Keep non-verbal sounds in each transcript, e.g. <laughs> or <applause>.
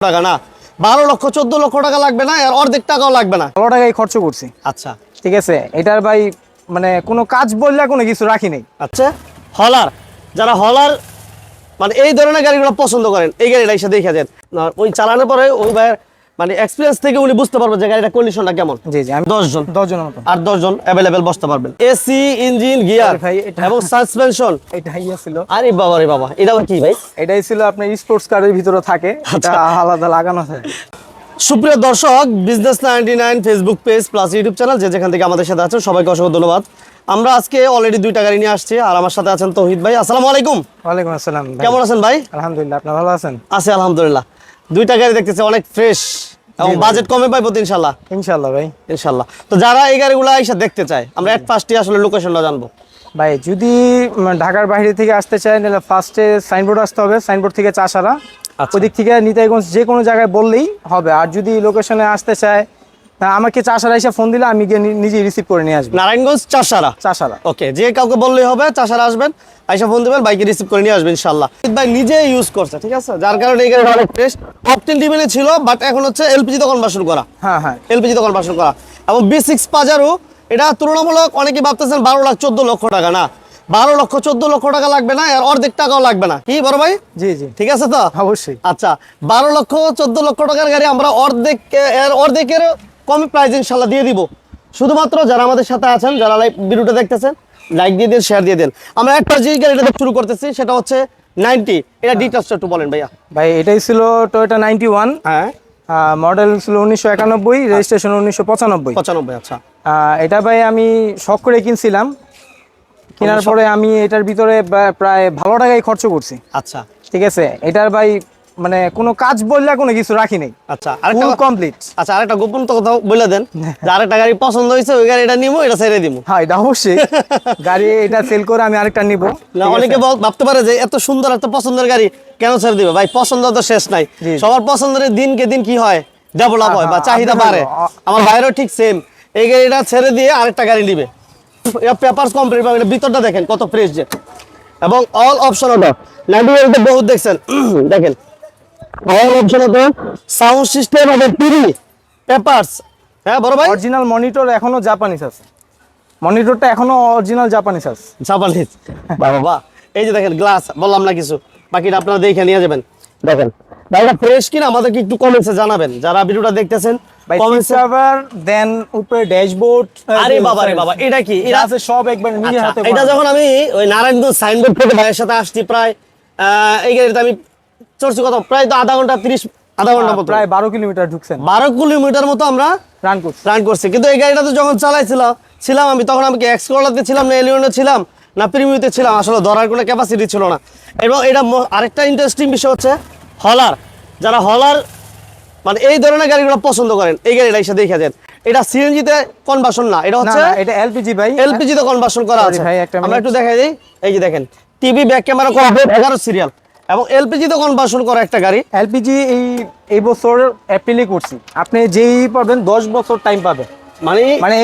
টাকা না? বারো লক্ষ চোদ্দ লক্ষ টাকা লাগবে না আর অর্ধেক টাকাও লাগবে না। বারো টাকাই খরচ করছি। আচ্ছা। ঠিক আছে এটার ভাই মানে কোনো কাজ বললে কোনো কিছু রাখি নেই। আচ্ছা হলার যারা হলার মানে এই ধরনের গাড়িগুলো পছন্দ করেন এই গাড়িটা এসে দেখে যান ওই চালানোর পরে ওই ভাইয়ের মানে এক্সপিরিয়েন্স থেকে উনি বুঝতে পারবেন যে গাড়িটা কন্ডিশনটা কেমন। জি জি আমি দশজন দশজনের মতো। আর দশজন অ্যাভেলেবেল বসতে পারবেন। এসি ইঞ্জিন গিয়ার এবং সাসপেনশন এটা ইয়ে ছিল আরে বাবা রে বাবা এটা কি ভাই? এটাই ছিল আপনার স্পোর্টস কারের ভিতরে থাকে। এটা আলাদা লাগানো থাকে। সুপ্রিয় দর্শক business ninety nine Facebook page plus YouTube channel যে যেখান থেকে আমাদের সাথে আছেন সবাইকে অসংখ্য ধন্যবাদ। আমরা আজকে অলরেডি দুইটা গাড়ি নিয়ে আসছি আর আমার সাথে আছেন তৌহিদ ভাই। আসসালামু আলাইকুম। ওয়ালাইকুম আসসালাম কেমন আছেন ভাই? আলহামদুলিল্লাহ আপনি ভালো আছেন? আছি আলহামদুলিল্লাহ। দুইটা গাড়ি দেখতেছে অনেক ফ্রেশ এবং বাজেট কমে পাইবো তো ইনশাল্লাহ। ইনশাল্লাহ ভাই। ইনশাল্লাহ। তো যারা এই গাড়িগুলো এসে দেখতে চায় আমরা এক ফার্স্টে আসলে লোকেশনটা জানব। ভাই যদি ঢাকার বাইরে থেকে আসতে চায় তাহলে ফার্স্টে সাইনবোর্ড আসতে হবে সাইনবোর্ড থেকে চাষারা। আচ্ছা। ওদিক থেকে নিতাইগঞ্জ যে কোনো জায়গায় বললেই হবে। আর যদি লোকেশনে আসতে চায় আমাকে চাষারা এসে ফোন দিলে আমি গিয়ে নি- নিজেই রিসিভ করে নিয়ে আসব। নারায়ণগঞ্জ চাষারা? চাষারা। ওকে যে কাউকে বললেই হবে চাষারা আসবেন আইসা ফোন দেবেন বাইকে রিসিভ করে নিয়ে আসবেন ইনশাল্লাহ ভাই নিজে ইউজ করছে ঠিক আছে? যার কারণে এই গাড়িটা অনেক ফ্রেশ অপটেন ডিমেনে ছিল বাট এখন হচ্ছে এলপিজি তো কনভার্সন করা। হ্যাঁ হ্যাঁ। এলপিজি তো কনভার্সন করা। এবং বি সিক্স পাজারও এটা তুলনামূলক অনেকে ভাবতেছেন বারো লাখ চোদ্দ লক্ষ টাকা না? বারো লক্ষ চোদ্দ লক্ষ টাকা লাগবে না আর অর্ধেক টাকাও লাগবে না। কি বড় ভাই? জি জি। ঠিক আছে তো? অবশ্যই। আচ্ছা বারো লক্ষ চোদ্দ লক্ষ টাকার গাড়ি আমরা অর্ধেক এর অর্ধেকের কম প্রাইস ইনশাল্লাহ দিয়ে দিব। শুধুমাত্র যারা আমাদের সাথে আছেন যারা লাইভ ভিডিওটা দেখতেছেন লাইক দিয়ে দিন শেয়ার দিয়ে দেন। আমরা একটা যে গাড়িটা শুরু করতেছি সেটা হচ্ছে নাইনটি এটা ডিটেলসটা একটু বলেন ভাইয়া। ভাই এটাই ছিল টয়োটা নাইনটি ওয়ান হ্যাঁ মডেল ছিল উনিশশো একানব্বই রেজিস্ট্রেশন উনিশশো পঁচানব্বই। পঁচানব্বই আচ্ছা। এটা ভাই আমি শখ করে কিনছিলাম। কেনার পরে আমি এটার ভিতরে প্রায় ভালো টাকাই খরচ করছি। আচ্ছা। ঠিক আছে? এটার ভাই মানে কোনো কাজ বললে কোনো কিছু রাখি নেই। আচ্ছা আরেকটা কমপ্লিট আচ্ছা আরেকটা গোপন তো কথা বলে দেন। <laughs> যে আরেকটা গাড়ি পছন্দ হয়েছে ওই গাড়িটা নিবো এটা ছেড়ে দিব হ্যাঁ এটা অবশ্যই। <laughs> গাড়ি এটা সেল করে আমি আরেকটা নিব। না অনেকে ভাবতে পারে যে এত সুন্দর এত পছন্দের গাড়ি কেন ছেড়ে দিবে? ভাই পছন্দ তো শেষ নাই। সবার পছন্দের দিনকে দিন কি হয়? ডেভেলপ হয় বা চাহিদা বাড়ে। আমার বাইরেও ঠিক সেম এই গাড়িটা ছেড়ে দিয়ে আরেকটা গাড়ি নিবে। পেপারস কমপ্লিট পাবেন। ভিতরটা দেখেন কত ফ্রেশ যে। এবং অল অপশন ওটা নাইনটি বহুত দেখছেন। <clears throat> দেখেন। অল অপশন ওটা সাউন্ড সিস্টেম এবং টিভি পেপারস হ্যাঁ বড় ভাই? অরিজিনাল মনিটর এখনও জাপানিজ আছে। মনিটরটা এখনও অরিজিনাল জাপানিজ আছে। জাপানিজ বাবা এই যে দেখেন গ্লাস বললাম না কিছু। বাকিটা আপনারা দেখে নিয়ে যাবেন। দেখেন গাড়িটা ফ্রেশ কিনা আমাদেরকে একটু কমেন্টসে জানাবেন। যারা ভিডিওটা দেখতেছেন সার্ভার দেন উপরে ড্যাশবোর্ড আরে বাবা রে বাবা এটা কি? এটা আছে সব একবার নিজে আচ্ছা, হাতে এটা যখন আমি ওই নারায়ণগঞ্জ সাইনবোর্ড থেকে ভাইয়ের সাথে আসছি প্রায় এই গাড়িতে আমি চড়ছি কত? প্রায় তো আধা ঘণ্টা তিরিশ আধা ঘণ্টা মতো। প্রায় বারো কিলোমিটার ঢুকছেন। বারো কিলোমিটার মতো আমরা রান করছে। রান করছি। কিন্তু এই গাড়িটাতে যখন চালাইছিলাম ছিলাম আমি তখন আমি এক্স করলাতে ছিলাম না এলিয়নে ছিলাম না প্রিমিউতে ছিলাম? আসলে ধরার কোনো ক্যাপাসিটি ছিল না। এবং এটা আরেকটা ইন্টারেস্টিং বিষয় হচ্ছে হলার যারা হলার মানে এই ধরনের গাড়িগুলো পছন্দ করেন এই গাড়িটা এসে দেখে যান এটা সিএনজিতে কনভার্সন না এটা হচ্ছে এটা এলপিজি ভাই। এলপিজি তে কনভার্সন করা আছে। ভাই, একটা আমরা একটু দেখাই দিই। এই যে দেখেন টিভি ব্যাক ক্যামেরা করা এগারো সিরিয়াল এবং এলপিজি তো কনভার্সন করা একটা গাড়ি। এলপিজি এই এই বছর এপ্রিলে করছি। আপনি যেই পাবেন দশ বছর টাইম পাবে মানে মানে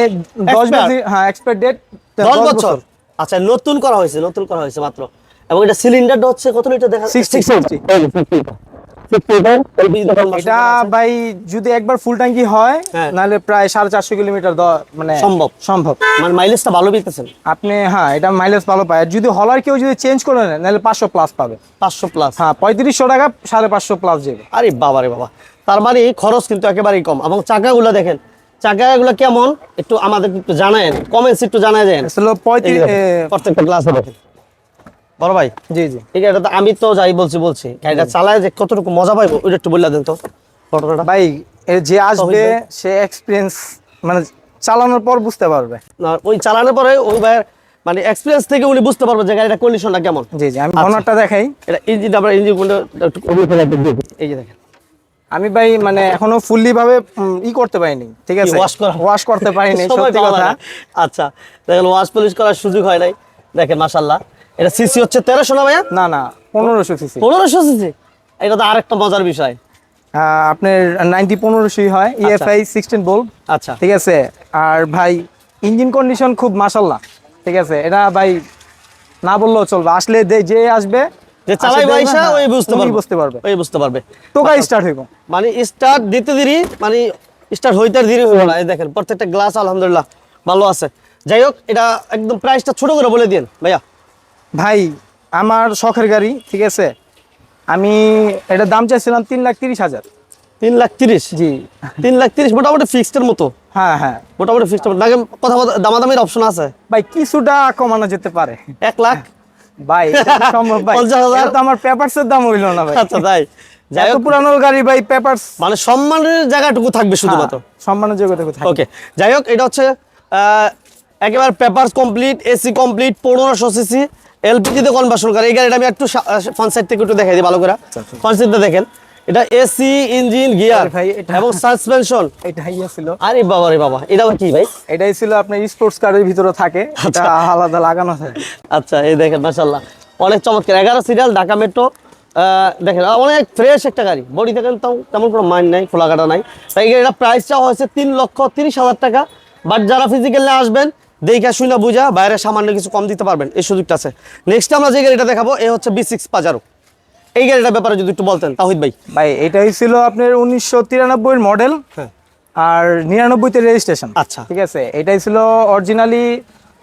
দশ? বছর হ্যাঁ এক্সপায়ার ডেট দশ বছর? আচ্ছা নতুন করা হয়েছে নতুন করা হয়েছে মাত্র। এবং এটা সিলিন্ডারটা হচ্ছে কত লিটার দেখা 60, 60 এটা ভাই যদি একবার ফুল ট্যাঙ্কি হয়। নাহলে প্রায় সাড়ে চারশো কিলোমিটার মানে সম্ভব। সম্ভব। মানে মাইলেজটা ভালো পেতেছেন। আপনি হ্যাঁ এটা মাইলেজ ভালো পায়। যদি হলার কেউ যদি চেঞ্জ করে নেয় নাহলে পাঁচশো প্লাস পাবে। পাঁচশো প্লাস হ্যাঁ পঁয়ত্রিশশো টাকা সাড়ে পাঁচশো প্লাস যাবে। আরে বাবা রে বাবা। তার মানে খরচ কিন্তু একেবারেই কম। এবং চাকাগুলো দেখেন চাকাগুলো কেমন? একটু আমাদের একটু জানায়েন। কমেন্টস একটু জানায় দেন। পঁয়ত্রিশ প্রত্যেকটা গ্লাস দেখেন। বড় ভাই? জি জি। ঠিক আছে এটা তো আমি তো যাই বলছি বলছি। গাড়িটা চালায় যে কতটুকু মজা পাইবো ওইটা একটু বললে দেন তো ঘটনাটা। ভাই যে আসবে সে এক্সপিরিয়েন্স মানে চালানোর পর বুঝতে পারবে। না, ওই চালানোর পরে ওই ভাইয়ের মানে এক্সপিরিয়েন্স থেকে উনি বুঝতে পারবে যে গাড়িটা কন্ডিশনটা কেমন। জি জি আমি আচ্ছা। অনারটা দেখাই। এটা ইঞ্জিন আমরা ইঞ্জিন কোনটা এই যে দেখেন। আমি ভাই মানে এখনও ফুললি ভাবে ই করতে পারিনি ঠিক আছে? wash করা? ওয়াশ করতে পারিনি <laughs> সত্যি কথা। আচ্ছা দেখেন ওয়াশ পলিশ করার সুযোগ হয় নাই। দেখেন মাশাল্লাহ এটা সিসি হচ্ছে তেরোশো না ভাইয়া? না না পনেরোশো সিসি পনেরোশো সিসি এটা তো আরেকটা মজার বিষয়। আপনার নাইনটি পনেরোশোই হয় ইএফআই সিক্সটিন বোল্ট আচ্ছা। ঠিক আছে? আর ভাই ইঞ্জিন কন্ডিশন খুব মাসাল্লাহ ঠিক আছে? এটা ভাই না বললেও চলবে। আসলে যে আসবে যে চালাই বাইসা হ্যাঁ, ওই বুঝতে পারবে। বুঝতে পারবে। ওই বুঝতে পারবে। টোকা স্টার্ট হইব। মানে স্টার্ট দিতে দেরি মানে স্টার্ট হইতে দেরি হইব না। এই দেখেন প্রত্যেকটা গ্লাস আলহামদুলিল্লাহ ভালো আছে। যাই হোক এটা একদম প্রাইসটা ছোট করে বলে দিন ভাইয়া। ভাই আমার শখের গাড়ি ঠিক আছে? আমি এটার দাম চাইছিলাম তিন লাখ তিরিশ হাজার। তিন লাখ তিরিশ? জি। তিন লাখ তিরিশ মোটামুটি ফিক্সডের মতো? হ্যাঁ হ্যাঁ। মোটামুটি ফিক্সড নাকি কথা দামাদামির অপশন আছে? ভাই কিছুটা কমানো যেতে পারে। এক লাখ? ভাই সম্ভব ভাই। পঞ্চাশ হাজার? তো আমার পেপারসের দাম হইল না ভাই। আচ্ছা তাই যাই হোক। পুরানো গাড়ি ভাই পেপারস মানে সম্মানের জায়গাটুকু থাকবে শুধুমাত্র? সম্মানের যোগ্যতা কোথায় ওকে। যাই হোক এটা হচ্ছে একেবারে পেপার কমপ্লিট এসি কমপ্লিট পনেরোশো সিসি এলপিজিতে কনভার্সন করে? এই গাড়িটা আমি একটু ফ্রন্ট সাইড থেকে একটু দেখাই দিই ভালো করে। ফ্রন্ট সাইডটা দেখেন। এটা এসি ইঞ্জিন গিয়ার ভাই, এটা- এবং সাসপেনশন এটা ইয়ে ছিল আরে বাবা রে বাবা এটা কি ভাই? এটাই ছিল আপনার স্পোর্টস কারের ভিতরে থাকে। এটা আলাদা লাগানো থাকে। আচ্ছা এই দেখেন মাশাল্লাহ অনেক চমৎকার। এগারো সিরিয়াল ঢাকা মেট্রো দেখেন অনেক ফ্রেশ একটা গাড়ি। বডি দেখেন তাও তেমন কোনো মাইন্ড নাই খোলা কাটা নাই। তাই গাড়িটা প্রাইসটা হয়েছে তিন লক্ষ তিরিশ হাজার টাকা। বাট যারা ফিজিক্যালি আসবেন দেখা শুনে বুঝা বাইরে সামান্য কিছু কম দিতে পারবেন এই সুযোগটা আছে। নেক্সট আমরা যে গাড়িটা দেখাবো এই হচ্ছে বি সিক্স পাজারো এই গাড়িটার ব্যাপারে যদি একটু বলতেন তাহিদ ভাই। ভাই এটাই ছিল আপনার উনিশশো তিরানব্বইয়ের মডেল হ্যাঁ। আর নিরানব্বইতে রেজিস্ট্রেশন আচ্ছা। ঠিক আছে? এটাই ছিল অরিজিনালি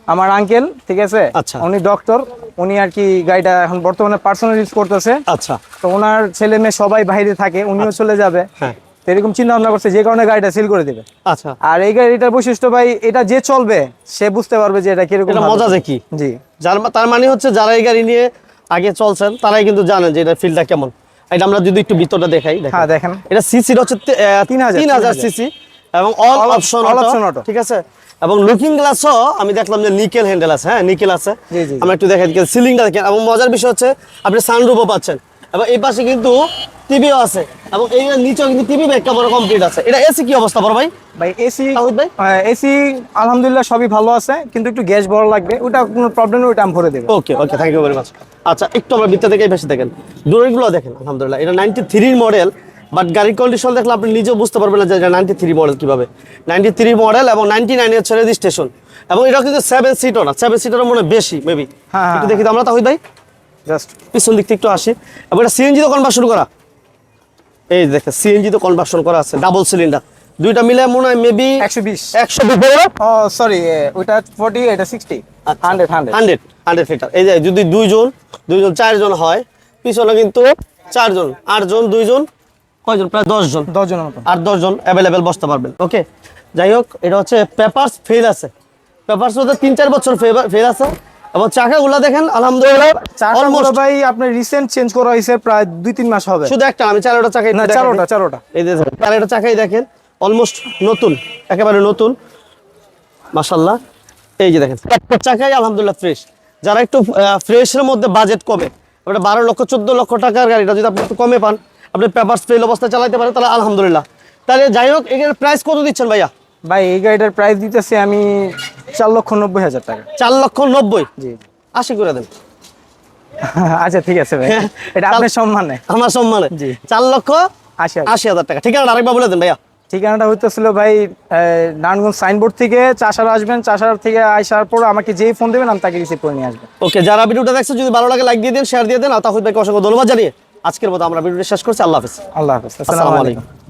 আমার আঙ্কেল ঠিক আছে? আচ্ছা। উনি ডক্টর উনি আর কি গাড়িটা এখন বর্তমানে পার্সোনাল ইউজ করতেছে। আচ্ছা। তো ওনার ছেলে মেয়ে সবাই বাইরে থাকে উনিও চলে যাবে। হ্যাঁ। এরকম চিন্তা ভাবনা করছে যে কারণে গাড়িটা সিল করে দেবে। আচ্ছা। আর এই গাড়িটার বৈশিষ্ট্য ভাই এটা যে চলবে সে বুঝতে পারবে যে এটা কীরকম মজা যে কি? জি। যার তার মানে হচ্ছে যারা এই গাড়ি নিয়ে আগে চলছেন তারাই কিন্তু জানেন যে এটা কেমন। এটা আমরা যদি একটু ভিতরটা দেখাই দেখেন। হ্যাঁ দেখেন। এটা সিসির হচ্ছে তে- আহ, 3000, তিন হাজার সিসি এবং all option all option auto। ঠিক আছে? এবং লুকিং গ্লাসও আমি দেখলাম যে নিকেল হ্যান্ডেল আছে হ্যাঁ নিকেল আছে। আমরা একটু দেখাই সিলিংটা দেখেন। এবং মজার বিষয় হচ্ছে আপনি সানরুফও পাচ্ছেন। এবং এই পাশে কিন্তু টিভিও আছে এবং এই নিচেও কিন্তু টিভি ব্যাগ বড় কমপ্লিট আছে। এটা এসি কি অবস্থা বড় ভাই? ভাই এসি ভাই? এসি আলহামদুলিল্লাহ সবই ভালো আছে কিন্তু একটু গ্যাস বড় লাগবে ওটা কোনো প্রবলেম নেই ওটা আমি ভরে দেবো। Okay okay thank you very much আচ্ছা একটু আমরা ভিতর থেকে বেশি দেখেন। দূরেরগুলো দেখেন আলহামদুলিল্লাহ। এটা নাইনটি থ্রির মডেল বাট গাড়ির কন্ডিশন দেখলে আপনি নিজেও বুঝতে পারবেন না যে এটা নাইনটি থ্রি মডেল কীভাবে। নাইনটি থ্রি মডেল এবং নাইনটি নাইনের হচ্ছে রেজিস্ট্রেশন এবং এটা কিন্তু সেভেন সিটও না সেভেন সিটারও মনে হয় বেশি মেবি হ্যাঁ, একটু হ্যাঁ। দেখি তো আমরা তাহিদ ভাই। জাস্ট পিছন দিক থেকে একটু আসি। এবং এটা সিএনজি তো কনভার্সন করা। এই দেখে সিএনজি তো কনভার্সন করা আছে ডাবল সিলিন্ডার দুইটা মিলে মনে হয় মেবি একশো বিশ। একশো বিশ ও সরি ওইটা ফোর্টি এটা সিক্সটি আচ্ছা। Hundred hundred hundred hundred litre এই যে যদি দুইজন দুইজন চারজন হয় পিছনে কিন্তু চারজন আটজন দুইজন কয়জন? প্রায় দশজন। দশ জনের মতো। আট দশজন অ্যাভেলেবেল বসতে পারবেন। ওকে যাই হোক এটা হচ্ছে পেপারস ফেল আছে। পেপারস মধ্যে তিন চার বছর ফেল আছে। এবং চাকাগুলো দেখেন আলহামদুলিল্লাহ। অলমোস্ট ভাই আপনার রিসেন্ট চেঞ্জ করা হয়েছে প্রায় দুই তিন মাস হবে। শুধু একটা আমি চারোটা চাকাই না চারোটা। চারোটা। এই দেখেন, চারোটা চাকাই দেখেন। অলমোস্ট নতুন একেবারে নতুন। মাশাল্লাহ এই যে দেখেন চাকাই আলহামদুলিল্লাহ ফ্রেশ যারা একটু ফ্রেশের মধ্যে বাজেট কমে ওটা বারো লক্ষ চোদ্দ লক্ষ টাকার গাড়িটা যদি আপনি একটু কমে পান আপনি পেপার ফেল অবস্থায় চালাতে পারেন তাহলে আলহামদুলিল্লাহ। তাহলে যাই হোক এখানে প্রাইস কত দিচ্ছেন ভাইয়া? ভাই এই গাড়িটার প্রাইস দিতেছি আমি চার লক্ষ নব্বই হাজার টাকা। চার লক্ষ নব্বই? জি। আশি করে দেন। <laughs> আচ্ছা ঠিক আছে ভাই। এটা আপনার সম্মানে। আমার সম্মানে। জি। চার লক্ষ আশি আশি হাজার টাকা। ঠিক আছে আরেকবার বলে দেন ভাইয়া। ঠিকানাটা হইতেছিল ভাই নারায়ণগঞ্জ সাইনবোর্ড থেকে চাষার আসবেন চাষার থেকে আসার পর আমাকে যেই ফোন দেবেন আমি তাকে রিসিভ করে নিয়ে আসবেন ওকে যারা ভিডিওটা দেখছে যদি ভালো লাগে লাইক দিয়ে দিন শেয়ার দিয়ে দেন আর তাহিদ ভাইকে অসংখ্য ধন্যবাদ জানিয়ে আজকের মতো আমরা ভিডিওটা শেষ করছি। আল্লাহ হাফিজ। আল্লাহ হাফিজ। আসসালামু আলাইকুম।